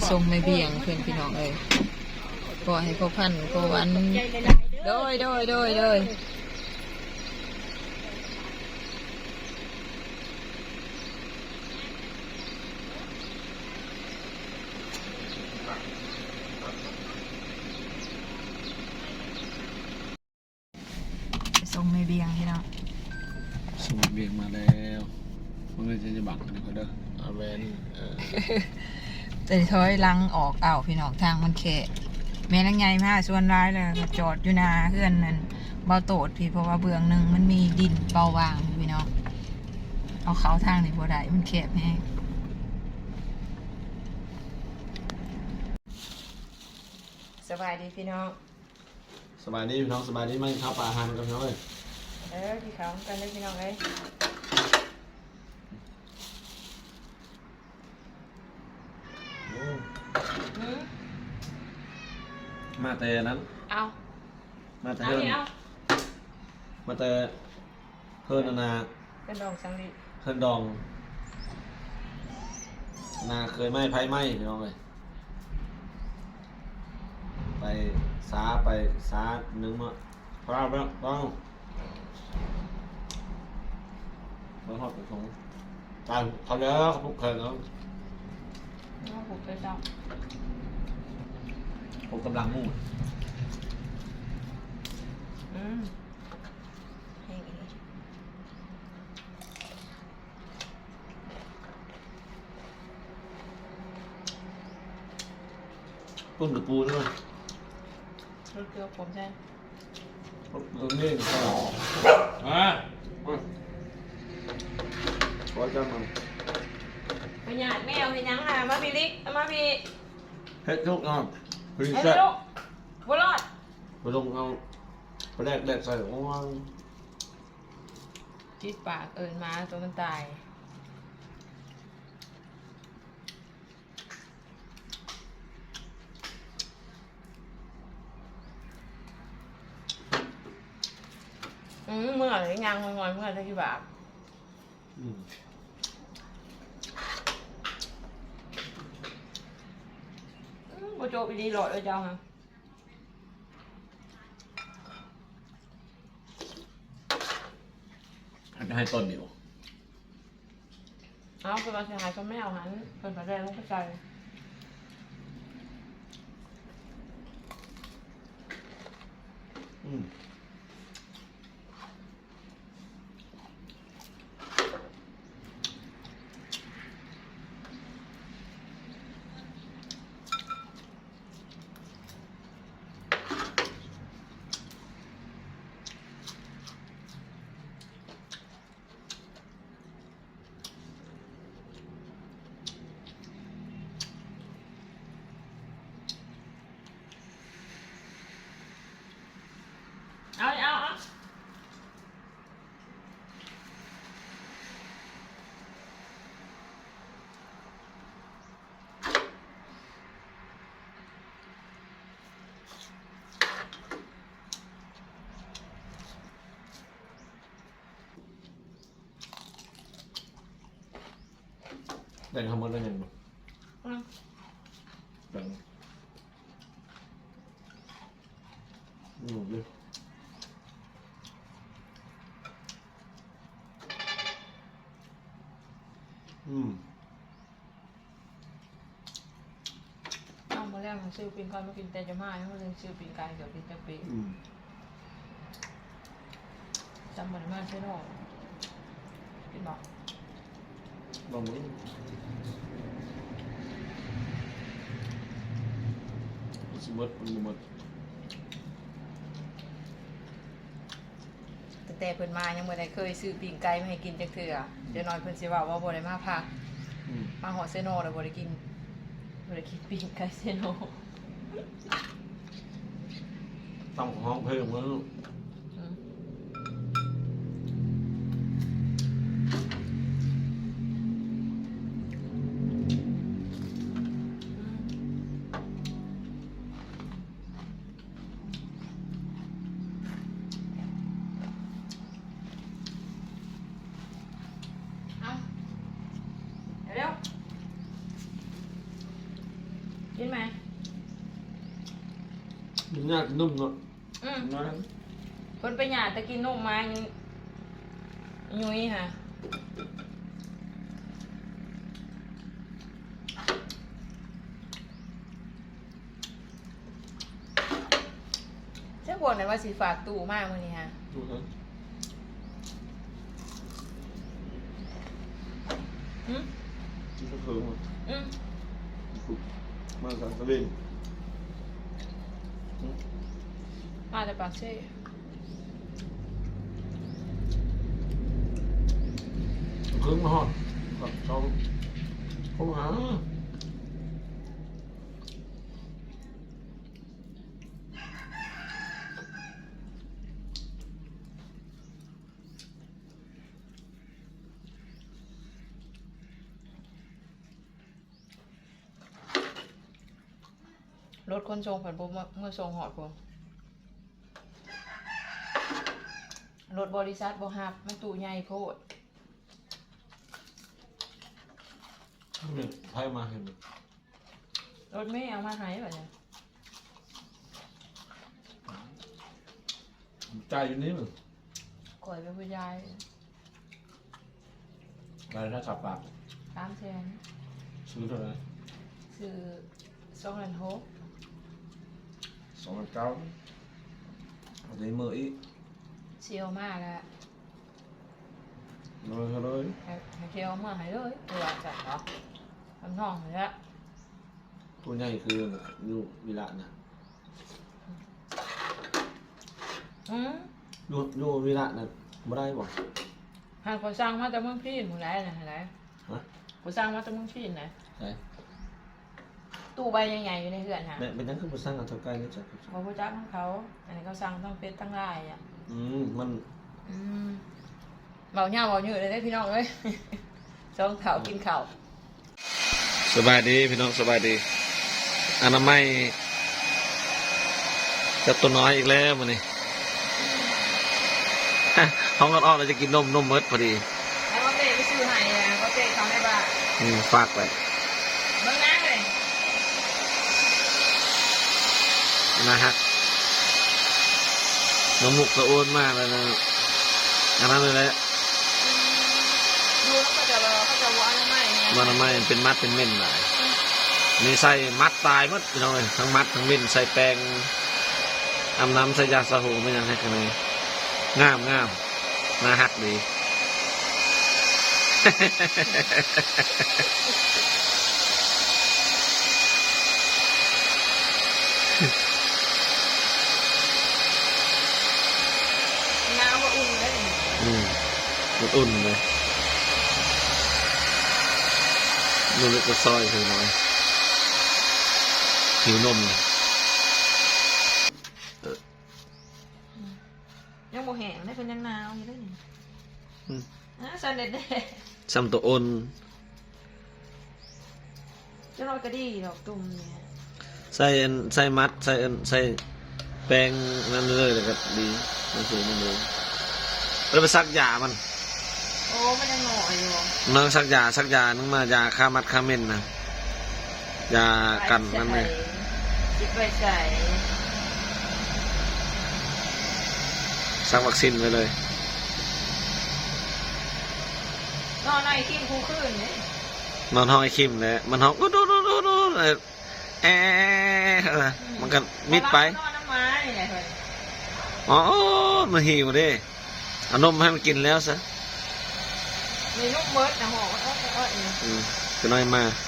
มาส่งไม่เบี่ยงเพื่อนพี่น้องเอ้ยขอให้พ่อพันธุ์พ่อวันโดยโดยโดยโดยไปส่งไม่เบี่ยงพี่น้องส่งเบียงมาแล้วมันเลยจะจะบังกันเขาเด้ออาเวนเออ แต่ถอยหลังออกอ้าวพี่น้องทางมันแคบแม่นังไงมาส่วนร้ายเลยก็จอดอยู่หนาเพื่อนนั่นเบาโตดพี่เพราะว่าเบื้องหนึ่งมันมีดินเบาวางพี่น้องเอาเขาทางนี่บ่ได้มันแคบแฮงสบายดีพี่น้องสบายดีพี่น้องสบายดีไหมครับปลาอาหารกันพี่น้องเลยเออพี่เขากันเลยพี่น้องเลย โอ้ มาแต่นั้น เอามาแต่เอาเฮิร์นนี่เอามาแต่เฮิร์นนานาเป็นดองสังลิเฮิร์นดอง นาเคยไหมไพ่ไหมพี่น้องเลยไปสาไปสาหนึ่งมาพระเบ้างบ้างเบ้างหอบไปของตายเขาเยอะเขาพวกเคยเขาเอาผูกไปจับ ผมกำลังมุ่งอืมแห้งอีกต้นกระปูด้วยรถเกลือผมใช่ตรงนี้ก็อะขอจังมันไปหยาดแมวเห็นยังอะมาพี่ลิกเอามาพี่เฮ็ดทุกน้อง พริให้เศไปษลูกบัวรอดไปลงเอาไปแรกแรกใส่โอ้ยจิตปากเอินมาตัวมันตาย อืมเมื่อไหร่ยังงอนเมื่อไหร่ที่บาป อืม อืม โบโจไปดีหลอดเลยเจ้าฮะให้ให้ต้นเดียวเอาเป็นมาเสียหายก็ไม่เอาหันเป็นมาแดงลงไปใจอืม แบ่งทำมันได้ยังไงเอาแบ่งอืมดิอืมเอามาแล้วมาซื้อปิงก่อนมากินแต่จะมาให้มาเลยซื้อปิงไก่เดี๋ยวกินจะปิงอืมจำมันมาใช่หรอกินบอก ลองดูสมมติมันหมดแต่แต่เพิ่นมายังบ่ได้เคยซื้อปิงไก่มาให้กินจักเทื่อเดี๋ยวน้อยเพิ่นสิว่าว่าบ่ได้มาพักอืมมาหอเซโนแล้วบ่ได้กินบ่ได้กินปิงไก่เซโน ต้องของห้องเพิ่มมั้งอื กินไหมมันยากนุ่มเนาะอืมน้อยคนไปหยาดตะกินนมมายุยุ้ยค่ะเจ้าบอกหน่อยว่าสีฝากตู่มากวันนี้ฮะดูนะอืมมันก็เพิ่มมาอืม มาสังกะเล่นมาแต่ปากเช่เครื่องมาหอดกับเขาเขาหา รถคนทรงผันบุเมื่อทรงหอดพวงรถบริษัทบอฮับมันตู่ใหญ่โพดเนี่ยไพ่มาเห็นไหมรถไม่เอามาให้แบบนี้ใจายอยู่นี่มึงก่อยไปผู้ยายรายได้ขับปากตามแทนซื้อเท่าไหร่คือสองพันหกส องพันเก้าเอาใจมืออีกเชียวมากแล้วเลยเท่าเลยให้ให้เชียวมาให้เลยตัวจัดเนาะทำน้องเลยละตัวใหญ่คืออยู่วิระนะอืมอยู่อยู่วิระนะไม่ได้บอกหากเขาสร้างมาแต่เมืองพีนหมูไรนะอะไรฮะเขาสร้างมาแต่เมืองพีนนะ ใช่ ตู้ใบใหญ่ๆอยู่ในเรือนค่ะแม่เป็นนั่งขึ้นไปสร้างอันเท่าใกล้นี่จ้ะเขาพูดจ้าของเขา อันนี้เขาสร้างตั้งเฟซตั้งไลน์อะอืมมันอืมเบาเน่าเบาเหนื่อยเลยได้พี่น้องเลยสองเข่าวกินข้าวสบายดีพี่น้องสบายดีอนามัยจะตัวน้อยอีกแล้วมันนี่ ห้องอ้อนๆเราจะกินนมนมมดพอดีแล้วก็เต้ไปซื้อให้นะก็เต้เขาได้บ้านอืมฝากไป เบิ่งหน้าเลย นะฮะน้องมุกกระโอนมากเลยนะอันนั้นเลยแหละดูแล้วก็จะรอเขาจะว่าอะไรไม่เนี่ยมันไม่เป็นมัดเป็นเม่นหลายนี่ใส่มัดตายหมัดพี่น้องเลยทั้งมัดทั้งเม่นใส่แป้งอาบน้ำใส่ยาสระหูไม่ยังให้กันเลยงามงามน่าฮักดี น้ำก็อุ่นได้เลย อืมมันอุ่นเลยนุ่มเล็กก็ซอยคือน้อยหิวนมเลยยังโมแห้งได้เป็นยังหนาวอยู่ได้นี่อืมอะสันเด็ดเด้ซ้ำตัวอ้นจะรอยกระดีดอกตุ่มเนี่ยใส่อันใส่มัดใส่อันใส่แป้งนั่นเลยแล้วก็ดีมันสูงมันเลย แล้วไปซักยามัน โอ้มันยังหน่อยอยู่นั่งซักยาซักยานึงมายาฆ่ามัดฆ่าเม่นนะยากันนั่นเลยจิบไปใส่ซักวัคซีนไปเลยนอนในขี้มคู่ขึ้นเนี่ยนอนห้องไอ้คิมเลยมันห้องดูดูดูดูดูแอะมันก็มิดไปนอนน้ำไม้เนี่ยเฮ้ยอ๋อมันหิวเด้ เอานมให้มันกินแล้วซะ มีลูกเบิร์ดนะหอเออเออเออ อืมจะน้อยมาเ